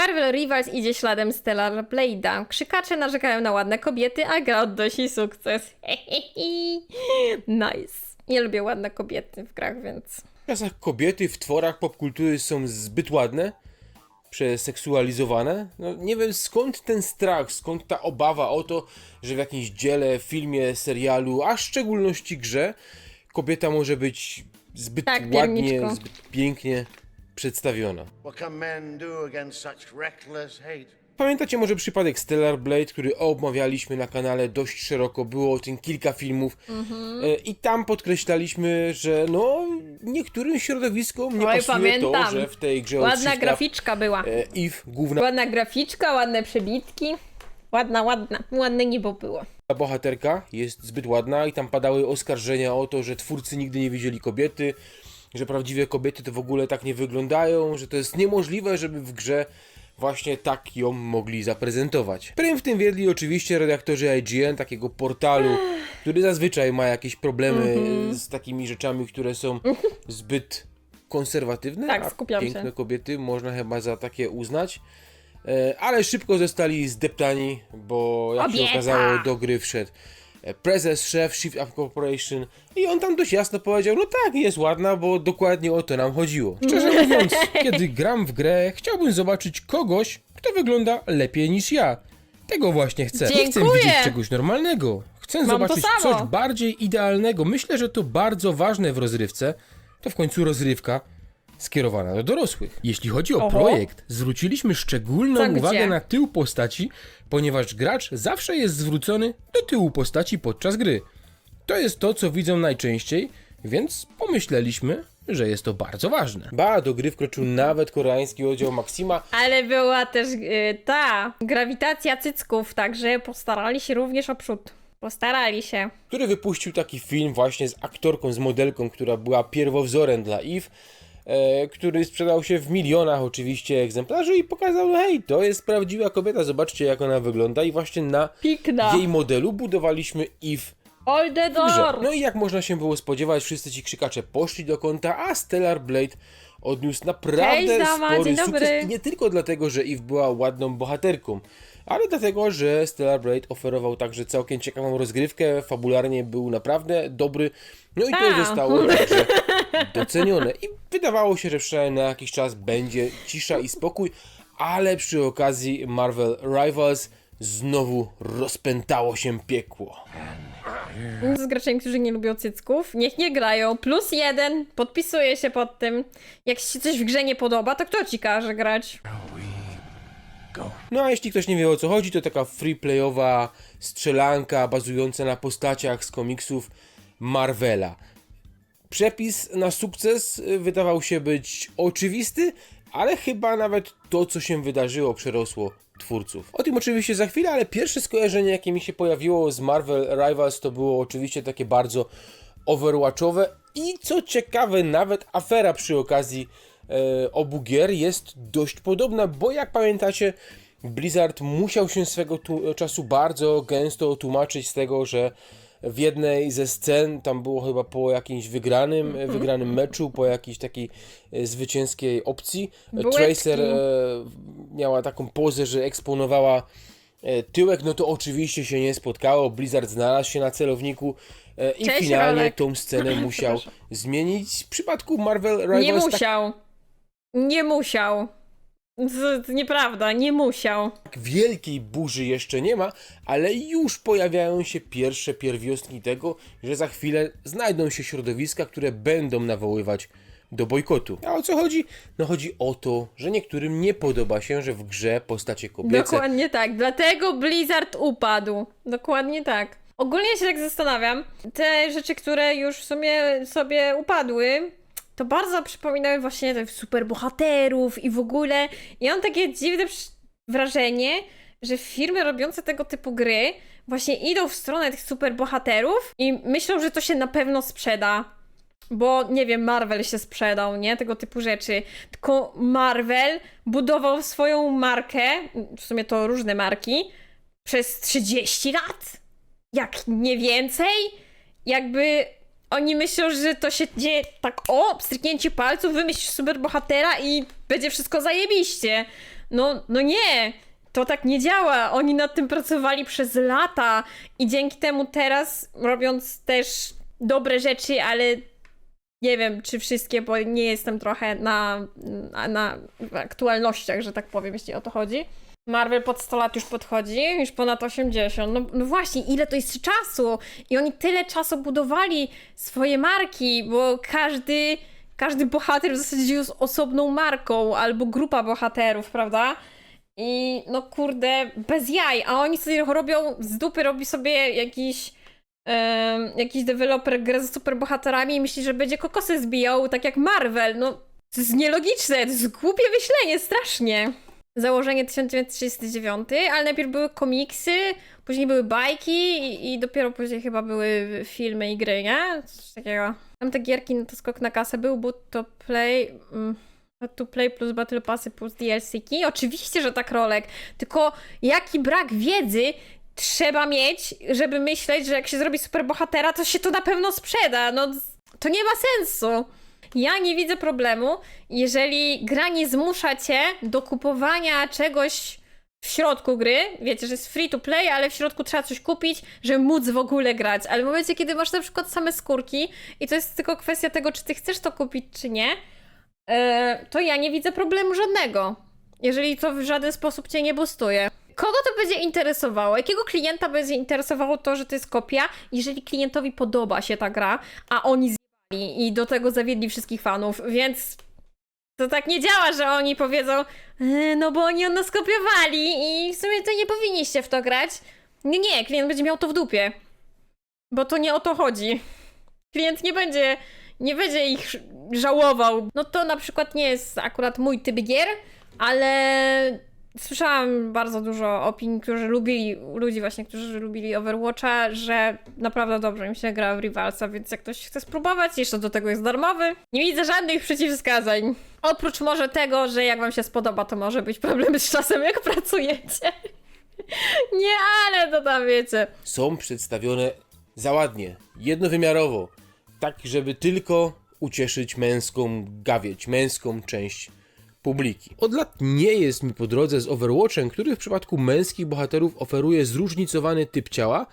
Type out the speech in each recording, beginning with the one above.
Marvel Rivals idzie śladem Stellar Blade'a. Krzykacze narzekają na ładne kobiety, a gra odnosi sukces. nice. Nie lubię ładne kobiety w grach, więc... W czasach kobiety w tworach popkultury są zbyt ładne, przeseksualizowane. No, nie wiem skąd ten strach, skąd ta obawa o to, że w jakimś dziele, filmie, serialu, a w szczególności grze, kobieta może być zbyt Tak, ładnie, zbyt pięknie przedstawiona. Pamiętacie może przypadek Stellar Blade, który omawialiśmy na kanale dość szeroko, było o tym kilka filmów e, i tam podkreślaliśmy, że no niektórym środowiskom nie Oj, pasuje pamiętam. to, że w tej grze Ładna graficzka była. e, Eve, główna Ładna graficzka, ładne przebitki. Ładna, ładna. Ładne niebo było. bohaterka jest zbyt ładna i tam padały oskarżenia o to, że twórcy nigdy nie widzieli kobiety, że prawdziwe kobiety to w ogóle tak nie wyglądają, że to jest niemożliwe, żeby w grze właśnie tak ją mogli zaprezentować. Prym w tym wiedli oczywiście redaktorzy IGN, takiego portalu, który zazwyczaj ma jakieś problemy z takimi rzeczami, które są zbyt konserwatywne, Tak, skupiam się. piękne kobiety można chyba za takie uznać. E, Ale szybko zostali zdeptani, bo jak się okazało, do gry wszedł prezes, szef Shift Up Corporation i on tam dość jasno powiedział, no tak, jest ładna, bo dokładnie o to nam chodziło. Szczerze mówiąc, kiedy gram w grę, chciałbym zobaczyć kogoś, kto wygląda lepiej niż ja. Tego właśnie chcę. Nie chcę Dziękuję. widzieć czegoś normalnego. Chcę to zobaczyć coś bardziej idealnego. Myślę, że to bardzo ważne w rozrywce. To w końcu rozrywka skierowana do dorosłych. Jeśli chodzi o Oho. projekt, zwróciliśmy szczególną Co, uwagę gdzie? na tył postaci, ponieważ gracz zawsze jest zwrócony do tyłu postaci podczas gry. To jest to, co widzą najczęściej, więc pomyśleliśmy, że jest to bardzo ważne. Ba, do gry wkroczył nawet koreański oddział Maxima, Ale była też y, ta grawitacja cycków, także postarali się również o przód. Postarali się. który wypuścił taki film właśnie z aktorką, z modelką, która była pierwowzorem dla Eve, który sprzedał się w milionach oczywiście egzemplarzy i pokazał, hej, to jest prawdziwa kobieta, zobaczcie jak ona wygląda i właśnie na Piękna. jej modelu budowaliśmy Eve All the door. No i jak można się było spodziewać, wszyscy ci krzykacze poszli do kąta, a Stellar Blade odniósł naprawdę Cześć, dama, spory sukces i nie tylko dlatego, że Eve była ładną bohaterką, ale dlatego, że Stellar Blade oferował także całkiem ciekawą rozgrywkę, fabularnie był naprawdę dobry, no i to A. zostało także docenione i wydawało się, że przynajmniej na jakiś czas będzie cisza i spokój, ale przy okazji Marvel Rivals znowu rozpętało się piekło. Z graczami, którzy nie lubią cycków, niech nie grają. Plus jeden, podpisuję się pod tym. Jak się coś w grze nie podoba, to kto ci każe grać? No a jeśli ktoś nie wie o co chodzi, to taka freeplayowa strzelanka bazująca na postaciach z komiksów Marvela. Przepis na sukces y, wydawał się być oczywisty, ale chyba nawet to, co się wydarzyło, przerosło twórców. O tym oczywiście za chwilę, ale pierwsze skojarzenie, jakie mi się pojawiło z Marvel Rivals, to było oczywiście takie bardzo overwatchowe i co ciekawe, nawet afera przy okazji e, obu gier jest dość podobna, bo jak pamiętacie, Blizzard musiał się swego czasu bardzo gęsto tłumaczyć z tego, że w jednej ze scen, tam było chyba po jakimś wygranym, wygranym meczu, po jakiejś takiej e, zwycięskiej opcji, Byłeczki. Tracer e, miała taką pozę, że eksponowała e, tyłek, no to oczywiście się nie spotkało, Blizzard znalazł się na celowniku e, i Cześć, finalnie Rolek. tą scenę musiał zmienić. W przypadku Marvel Rivals Nie tak musiał. Nie musiał. Z, nieprawda, nie musiał. tak wielkiej burzy jeszcze nie ma, ale już pojawiają się pierwsze pierwiostki tego, że za chwilę znajdą się środowiska, które będą nawoływać do bojkotu. A o co chodzi? No chodzi o to, że niektórym nie podoba się, że w grze postacie kobiece Dokładnie tak. Dlatego Blizzard upadł. Dokładnie tak. Ogólnie się tak zastanawiam. Te rzeczy, które już w sumie sobie upadły, to bardzo przypominały właśnie tych superbohaterów i w ogóle. I mam takie dziwne wrażenie, że firmy robiące tego typu gry właśnie idą w stronę tych superbohaterów i myślą, że to się na pewno sprzeda. Bo nie wiem, Marvel się sprzedał, nie? Tego typu rzeczy. Tylko Marvel budował swoją markę, w sumie to różne marki, przez 30 lat. Jak nie więcej. Jakby oni myślą, że to się dzieje tak o, pstryknięcie palców, wymyślisz superbohatera i będzie wszystko zajebiście. No, no nie! To tak nie działa. Oni nad tym pracowali przez lata i dzięki temu teraz, robiąc też dobre rzeczy, ale nie wiem, czy wszystkie, bo nie jestem trochę na, na, na aktualnościach, że tak powiem, jeśli o to chodzi. Marvel pod 100 lat już podchodzi, już ponad 80. No, no właśnie, ile to jest czasu? I oni tyle czasu budowali swoje marki, bo każdy, każdy bohater w zasadzie jest osobną marką, albo grupa bohaterów, prawda? I no kurde, bez jaj, a oni sobie robią, z dupy robi sobie jakiś em, jakiś deweloper grę z superbohaterami i myśli, że będzie kokosy zbijał, tak jak Marvel. No, to jest nielogiczne, to jest głupie myślenie, strasznie. Założenie 1939, ale najpierw były komiksy, później były bajki i, i dopiero później chyba były filmy i gry, nie? Coś takiego. Tam te gierki, no to skok na kasę był, bo to play... Mm. To play plus Battle Passy plus DLC-ki? Oczywiście, że tak, Rolek. Tylko jaki brak wiedzy trzeba mieć, żeby myśleć, że jak się zrobi superbohatera, to się to na pewno sprzeda. No, to nie ma sensu. Ja nie widzę problemu, jeżeli gra nie zmusza cię do kupowania czegoś w środku gry. Wiecie, że jest free to play, ale w środku trzeba coś kupić, żeby móc w ogóle grać. Ale w momencie, kiedy masz na przykład same skórki i to jest tylko kwestia tego, czy ty chcesz to kupić, czy nie, e, to ja nie widzę problemu żadnego. Jeżeli to w żaden sposób cię nie boostuje. Kogo to będzie interesowało? Jakiego klienta będzie interesowało to, że to jest kopia, jeżeli klientowi podoba się ta gra, a oni i do tego zawiedli wszystkich fanów, więc to tak nie działa, że oni powiedzą, e, no bo oni od nas kopiowali i w sumie to nie powinniście w to grać. Nie, nie, klient będzie miał to w dupie. Bo to nie o to chodzi. Klient nie będzie, nie będzie ich żałował. No to na przykład nie jest akurat mój typ gier, ale słyszałam bardzo dużo opinii, którzy lubili, ludzi właśnie, którzy lubili Overwatcha, że naprawdę dobrze im się gra w Rivalsa, więc jak ktoś chce spróbować, jeszcze do tego jest darmowy, nie widzę żadnych przeciwwskazań. Oprócz może tego, że jak wam się spodoba, to może być problem z czasem, jak pracujecie. Nie, ale to tam wiecie. Są przedstawione za ładnie, jednowymiarowo, tak żeby tylko ucieszyć męską gawieć, męską część publiki. Od lat nie jest mi po drodze z Overwatchem, który w przypadku męskich bohaterów oferuje zróżnicowany typ ciała,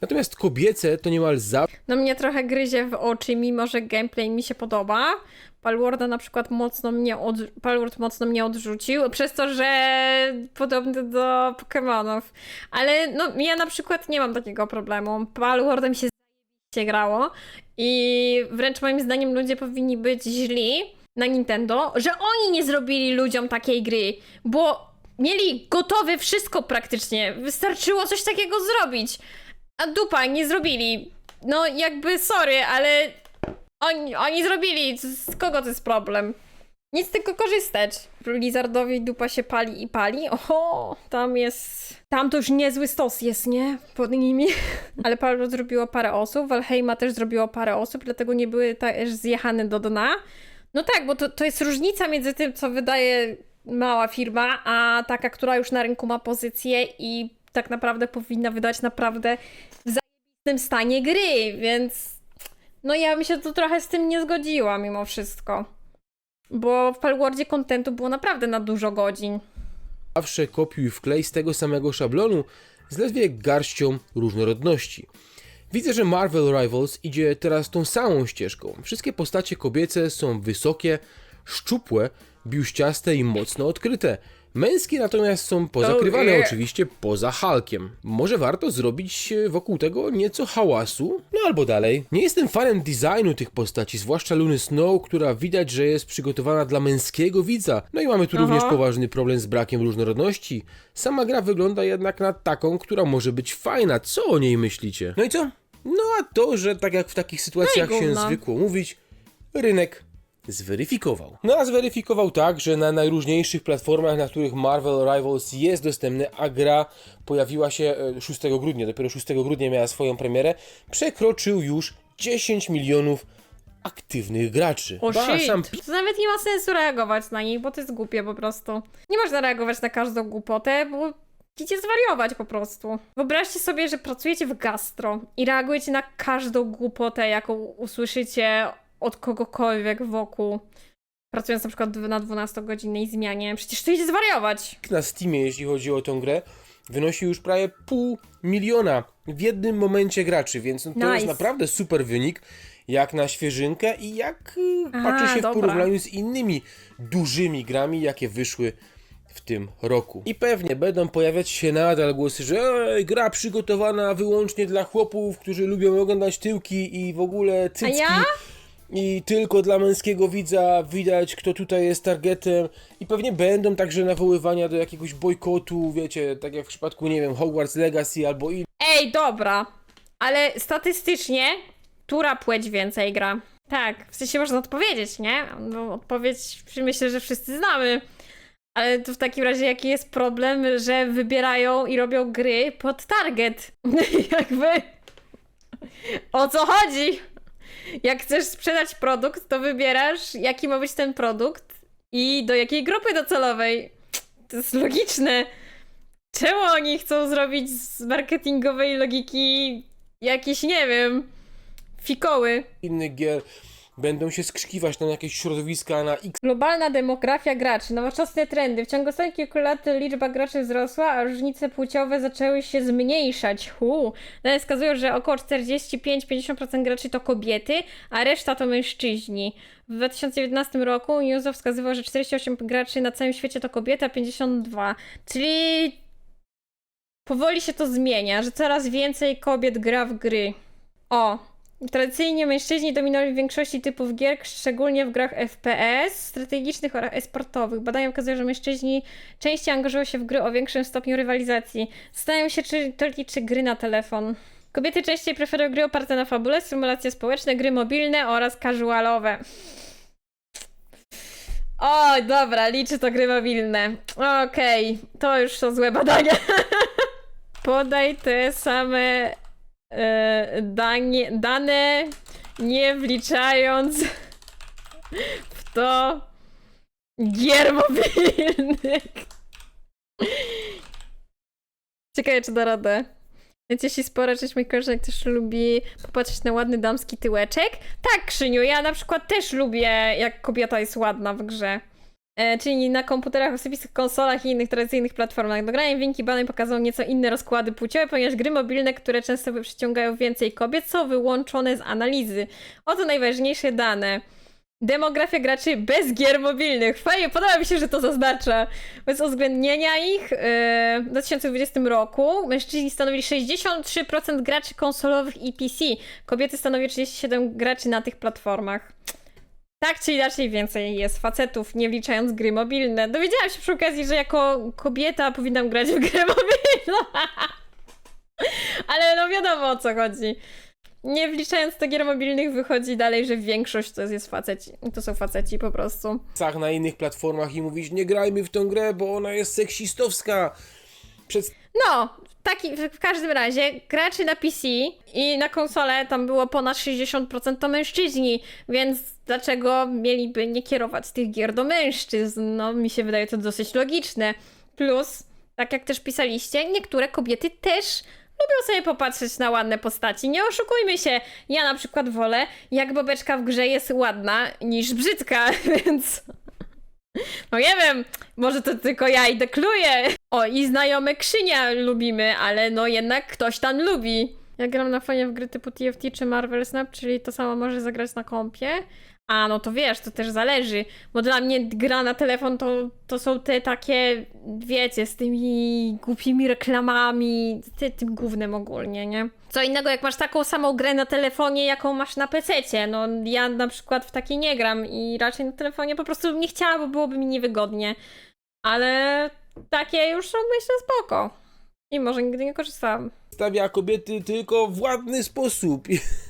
natomiast kobiece to niemal zawsze No mnie trochę gryzie w oczy, mimo że gameplay mi się podoba. Palwarda na przykład mocno mnie od... Palward mocno mnie odrzucił, przez to, że podobny do Pokémonów. Ale no ja na przykład nie mam takiego problemu. Palwardem się się grało i wręcz moim zdaniem ludzie powinni być źli na Nintendo, że oni nie zrobili ludziom takiej gry, bo mieli gotowe wszystko praktycznie. Wystarczyło coś takiego zrobić. A dupa, nie zrobili. No jakby sorry, ale oni, oni zrobili. Z kogo to jest problem? Nic tego korzystać. Blizzardowi dupa się pali i pali. Oho, tam jest... Tam to już niezły stos jest, nie? Pod nimi. Ale Paolo zrobiło parę osób, Valheima też zrobiło parę osób, dlatego nie były też zjechane do dna. No tak, bo to, to jest różnica między tym, co wydaje mała firma, a taka, która już na rynku ma pozycję i tak naprawdę powinna wydać naprawdę w zajebistym stanie gry, więc no ja bym się tu trochę z tym nie zgodziła mimo wszystko. Bo w Palwardzie kontentu było naprawdę na dużo godzin. zawsze kopiuj wklej z tego samego szablonu z ledwie garścią różnorodności. Widzę, że Marvel Rivals idzie teraz tą samą ścieżką. Wszystkie postacie kobiece są wysokie, szczupłe, biuściaste i mocno odkryte. Męskie natomiast są pozakrywane oczywiście poza Hulkiem. Może warto zrobić e, wokół tego nieco hałasu? No albo dalej. Nie jestem fanem designu tych postaci, zwłaszcza Luny Snow, która widać, że jest przygotowana dla męskiego widza. No i mamy tu Aha. również poważny problem z brakiem różnorodności. Sama gra wygląda jednak na taką, która może być fajna. Co o niej myślicie? No i co? No a to, że tak jak w takich sytuacjach się gówno. zwykło mówić, rynek zweryfikował. No a zweryfikował tak, że na najróżniejszych platformach, na których Marvel Rivals jest dostępny, a gra pojawiła się e, 6 grudnia, dopiero 6 grudnia miała swoją premierę, przekroczył już 10 milionów aktywnych graczy. O Ba, shit. sam To nawet nie ma sensu reagować na nich, bo to jest głupie po prostu. Nie można reagować na każdą głupotę, bo idziecie zwariować po prostu. Wyobraźcie sobie, że pracujecie w gastro i reagujecie na każdą głupotę, jaką usłyszycie od kogokolwiek wokół. pracując na przykład na 12-godzinnej zmianie. Przecież to idzie zwariować. na Steamie, jeśli chodzi o tą grę, wynosi już prawie pół miliona w jednym momencie graczy, więc to Nice. jest naprawdę super wynik, jak na świeżynkę i jak y, A, patrzy się w dobra. porównaniu z innymi dużymi grami, jakie wyszły w tym roku. I pewnie będą pojawiać się nadal głosy, że Ej, gra przygotowana wyłącznie dla chłopów, którzy lubią oglądać tyłki i w ogóle cycki. ja? I tylko dla męskiego widza widać, kto tutaj jest targetem. I pewnie będą także nawoływania do jakiegoś bojkotu, wiecie, tak jak w przypadku, nie wiem, Hogwarts Legacy albo i Ej, dobra. Ale statystycznie, która płeć więcej gra? Tak, w sensie można odpowiedzieć, nie? No, odpowiedź myślę, że wszyscy znamy. Ale to w takim razie jaki jest problem, że wybierają i robią gry pod target? Jakby... O co chodzi? Jak chcesz sprzedać produkt, to wybierasz, jaki ma być ten produkt i do jakiej grupy docelowej. To jest logiczne. Czemu oni chcą zrobić z marketingowej logiki jakieś, nie wiem, fikoły? innych gier. Będą się skrzykiwać na jakieś środowiska na X Globalna demografia graczy, nowoczesne trendy. W ciągu ostatnich kilku lat liczba graczy wzrosła, a różnice płciowe zaczęły się zmniejszać. Hu. Dane wskazują, że około 45-50% graczy to kobiety, a reszta to mężczyźni. W 2019 roku Newsov wskazywał, że 48 graczy na całym świecie to kobiety, a 52. Czyli powoli się to zmienia, że coraz więcej kobiet gra w gry. O, Tradycyjnie mężczyźni dominowali w większości typów gier, szczególnie w grach FPS, strategicznych oraz e-sportowych. Badania pokazują, że mężczyźni częściej angażują się w gry o większym stopniu rywalizacji. Zastanawiam się, czy to liczy gry na telefon. Kobiety częściej preferują gry oparte na fabule, symulacje społeczne, gry mobilne oraz casualowe. Oj, dobra, liczy to gry mobilne. Okej, to już są złe badania. Podaj te same danie, dane, nie wliczając w to gier mobilnych. Ciekawe, czy da radę. Więc jeśli spora część moich koleżanek też lubi popatrzeć na ładny damski tyłeczek. Tak, Krzyniu, ja na przykład też lubię, jak kobieta jest ładna w grze. E, czyli na komputerach, osobistych konsolach i innych tradycyjnych platformach. Dogranie Winki Bany pokazują nieco inne rozkłady płciowe, ponieważ gry mobilne, które często przyciągają więcej kobiet, są wyłączone z analizy. Oto najważniejsze dane. Demografia graczy bez gier mobilnych. Fajnie, podoba mi się, że to zaznacza. Bez uwzględnienia ich e, w 2020 roku mężczyźni stanowili 63% graczy konsolowych i PC. Kobiety stanowiły 37 graczy na tych platformach. Tak czy inaczej więcej jest facetów, nie wliczając gry mobilne. Dowiedziałam się przy okazji, że jako kobieta powinnam grać w grę mobilną. Ale no wiadomo o co chodzi. Nie wliczając do gier mobilnych wychodzi dalej, że większość to jest faceci. To są faceci po prostu. X na innych platformach i mówić nie grajmy w tą grę, bo ona jest seksistowska. Przed No, taki, w każdym razie graczy na PC i na konsolę tam było ponad 60% to mężczyźni, więc dlaczego mieliby nie kierować tych gier do mężczyzn? No, mi się wydaje to dosyć logiczne. Plus, tak jak też pisaliście, niektóre kobiety też lubią sobie popatrzeć na ładne postaci. Nie oszukujmy się, ja na przykład wolę, jak bobeczka w grze jest ładna, niż brzydka, więc... No nie wiem, może to tylko ja i dekluję. O, i znajome Krzynia lubimy, ale no jednak ktoś tam lubi. Ja gram na fonie w gry typu TFT czy Marvel Snap, czyli to samo może zagrać na kompie. A, no to wiesz, to też zależy, bo dla mnie gra na telefon to, to są te takie, wiecie, z tymi głupimi reklamami, ty, tym głównym ogólnie, nie? Co innego, jak masz taką samą grę na telefonie, jaką masz na PC. No, ja na przykład w takiej nie gram i raczej na telefonie po prostu nie chciała, bo byłoby mi niewygodnie. Ale takie już są, myślę, spoko. I może nigdy nie korzystałam. stawia kobiety tylko w ładny sposób.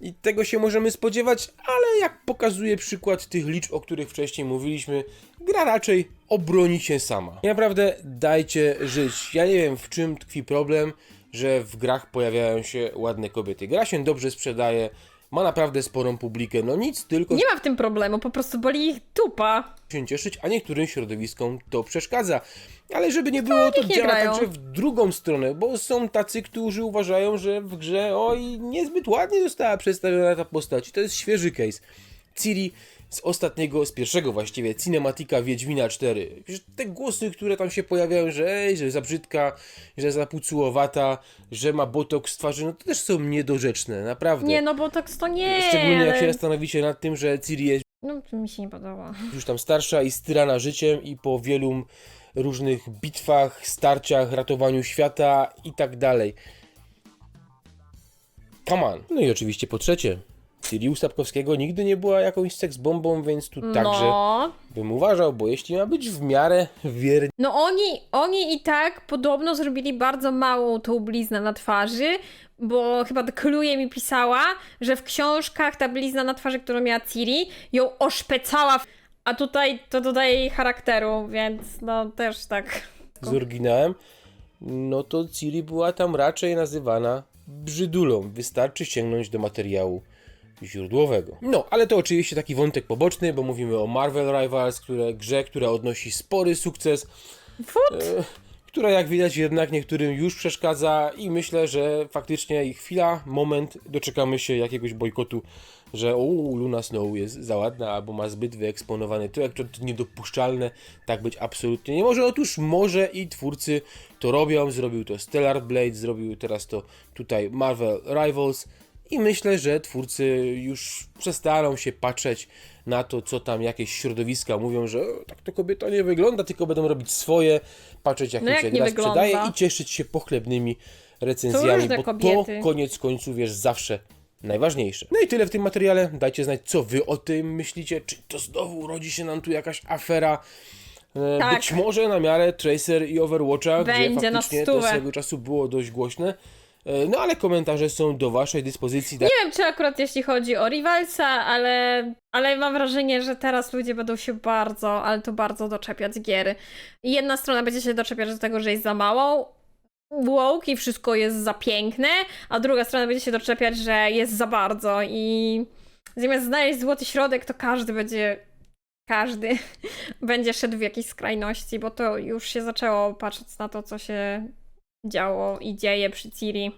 I, tego się możemy spodziewać, ale jak pokazuje przykład tych liczb, o których wcześniej mówiliśmy, gra raczej obroni się sama. I naprawdę dajcie żyć. Ja nie wiem w czym tkwi problem, że w grach pojawiają się ładne kobiety. Gra się dobrze sprzedaje, ma naprawdę sporą publikę, no nic, tylko Nie ma w tym problemu, po prostu boli ich dupa. się cieszyć, a niektórym środowiskom to przeszkadza. Ale żeby nie było, to niech nie działa grają. także w drugą stronę, bo są tacy, którzy uważają, że w grze oj, niezbyt ładnie została przedstawiona ta postać. I to jest świeży case. Ciri z ostatniego, z pierwszego właściwie, Cinematika Wiedźmina 4. Przecież te głosy, które tam się pojawiają, że ej, że za brzydka, że za pucułowata, że ma botoks w twarzy, no to też są niedorzeczne, naprawdę. Nie, no bo tak to nie. Szczególnie jak się zastanowicie nad tym, że Ciri jest No, to mi się nie podoba. już tam starsza i styrana życiem i po wielu różnych bitwach, starciach, ratowaniu świata i tak dalej. Come on. No i oczywiście po trzecie, Ciri u Sapkowskiego nigdy nie była jakąś seksbombą, więc tu także No. bym uważał, bo jeśli ma być w miarę wiernie No oni, oni i tak podobno zrobili bardzo małą tą bliznę na twarzy, bo chyba Kluje mi pisała, że w książkach ta blizna na twarzy, którą miała Ciri, ją oszpecała, a tutaj to dodaje jej charakteru, więc no też tak. z oryginałem, no to Ciri była tam raczej nazywana brzydulą. Wystarczy sięgnąć do materiału źródłowego. No, ale to oczywiście taki wątek poboczny, bo mówimy o Marvel Rivals, które, grze, która odnosi spory sukces, Fut! e, która jak widać jednak niektórym już przeszkadza i myślę, że faktycznie ich chwila, moment, doczekamy się jakiegoś bojkotu, że o, Luna Snow jest za ładna albo ma zbyt wyeksponowany tyłek, to niedopuszczalne, tak być absolutnie nie może. Otóż może i twórcy to robią, zrobił to Stellar Blade, zrobił teraz to tutaj Marvel Rivals i myślę, że twórcy już przestaną się patrzeć na to, co tam jakieś środowiska mówią, że "O, tak to kobieta nie wygląda, tylko będą robić swoje, patrzeć jak No im jak się gra sprzedaje i cieszyć się pochlebnymi recenzjami, bo kobiety. to koniec końców jest zawsze najważniejsze. No i tyle w tym materiale. Dajcie znać, co wy o tym myślicie. Czy to znowu rodzi się nam tu jakaś afera? E, Tak. Być może na miarę Tracer i Overwatcha, Będzie gdzie faktycznie to swego czasu było dość głośne. E, No ale komentarze są do waszej dyspozycji. Nie wiem, czy akurat jeśli chodzi o Rivalsa, ale, ale mam wrażenie, że teraz ludzie będą się bardzo, ale to bardzo doczepiać gier. Jedna strona będzie się doczepiać do tego, że jest za mało woke i wszystko jest za piękne, a druga strona będzie się doczepiać, że jest za bardzo i zamiast znaleźć złoty środek, to każdy będzie każdy będzie szedł w jakiejś skrajności, bo to już się zaczęło patrząc na to, co się działo i dzieje przy Ciri.